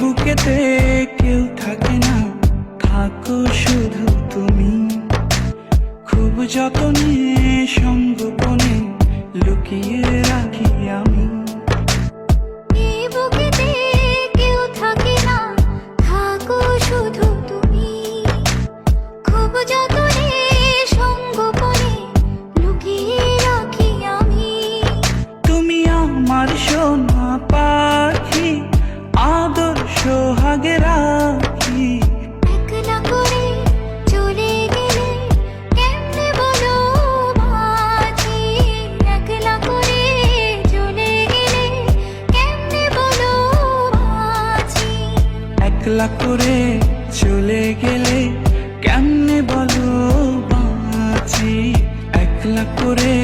বুকেতে কেউ থাকে না থাকো শুধু তুমি। খুব যতনে সঙ্গোপনে লুকিয়ে রাখি আমি। বুকে সোহাগে রাখি একলা করে চলে গেলে কেমনে বলো বাঁচি একলা করে